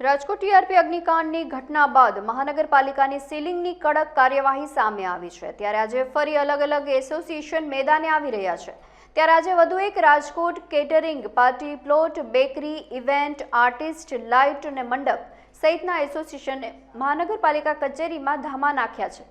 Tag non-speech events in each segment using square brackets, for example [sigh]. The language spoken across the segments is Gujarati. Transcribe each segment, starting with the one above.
રાજકોટ ટીઆરપી અગ્નિકાંડની ઘટના બાદ મહાનગરપાલિકાની સીલિંગની કડક કાર્યવાહી સામે આવી છે. ત્યારે આજે ફરી અલગ અલગ એસોસિએશન મેદાને આવી રહ્યા છે. ત્યારે આજે વધુ એક Rajkot catering party, plot, bakery, event, artist, light અને મંડપ સહિતના એસોસિએશને મહાનગરપાલિકા કચેરીમાં ધામા નાખ્યા છે.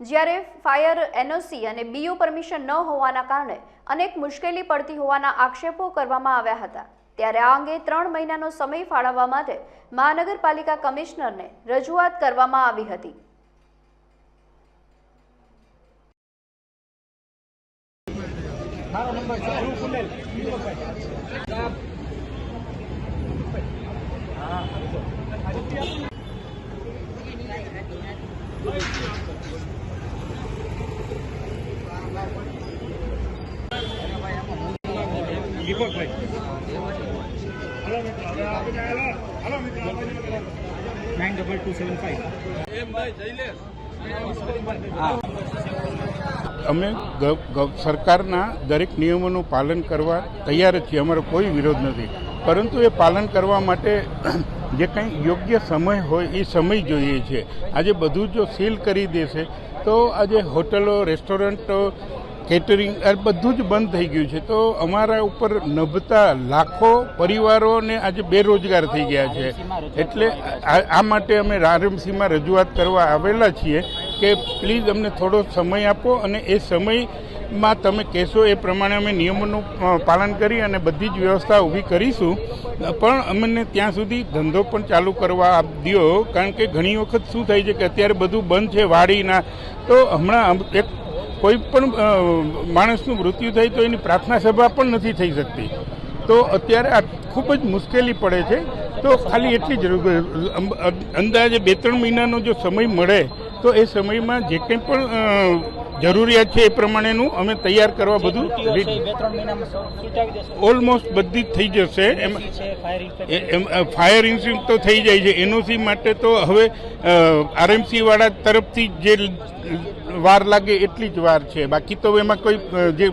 જ્યારે ફાયર એનઓસી અને બીયુ પરમિશન ન હોવાના કારણે અનેક મુશ્કેલી પડતી હોવાના આક્ષેપો કરવામાં આવ્યા હતા. ત્યારે આ અંગે ત્રણ મહિનાનો સમય ફાળવવા માટે મહાનગરપાલિકા કમિશનરને રજૂઆત કરવામાં આવી હતી. નાઇન ડબલ અમે સરકારના દરેક નિયમોનું પાલન કરવા તૈયાર છીએ. અમારો કોઈ વિરોધ નથી. પરંતુ એ પાલન કરવા માટે [clears throat] જે કંઈ યોગ્ય સમય હોય એ સમય જોઈએ છે. આજે બધું જો સીલ કરી દેશે, તો આજે હોટલો, રેસ્ટોરન્ટો કેટરિંગ આ બધું જ બંધ થઈ ગયું છે. તો અમારા ઉપર નભતા લાખો પરિવારોને આજે બેરોજગાર થઈ ગયા છે. એટલે આ માટે અમે આરએમસીમાં રજૂઆત કરવા આવેલા છીએ કે પ્લીઝ અમને થોડો સમય આપો અને એ સમયમાં તમે કહેશો એ પ્રમાણે અમે નિયમોનું પાલન કરી અને બધી જ વ્યવસ્થા ઊભી કરીશું. પણ અમને ત્યાં સુધી ધંધો પણ ચાલુ કરવા આપ દો કારણ કે ઘણી વખત શું થાય છે કે અત્યારે બધું બંધ છે વાડીના. તો હમણાં એક કોઈ પણ માણસનું મૃત્યુ થાય તો એની પ્રાર્થના સભા પણ નથી થઈ શકતી. તો અત્યારે આ ખૂબ જ મુશ્કેલી પડે છે. તો ખાલી એટલી જ અંદાજે બે ત્રણ મહિનાનો જો સમય મળે તો એ સમયમાં જે કંઈ પણ જરૂરિયાત છે એ પ્રમાણેનું અમે તૈયાર કરવા બધું ઓલમોસ્ટ બધી જ થઈ જશે. એમ ફાયર ઇન્સ્પેક્ટર એમ ફાયર ઇન્સ્યુરન્સ તો થઈ જાય છે. એનઓસી માટે તો હવે આરએમસી વાળા તરફથી જે વાર લાગે એટલી જ વાર છે. બાકી તો એમાં કોઈ જે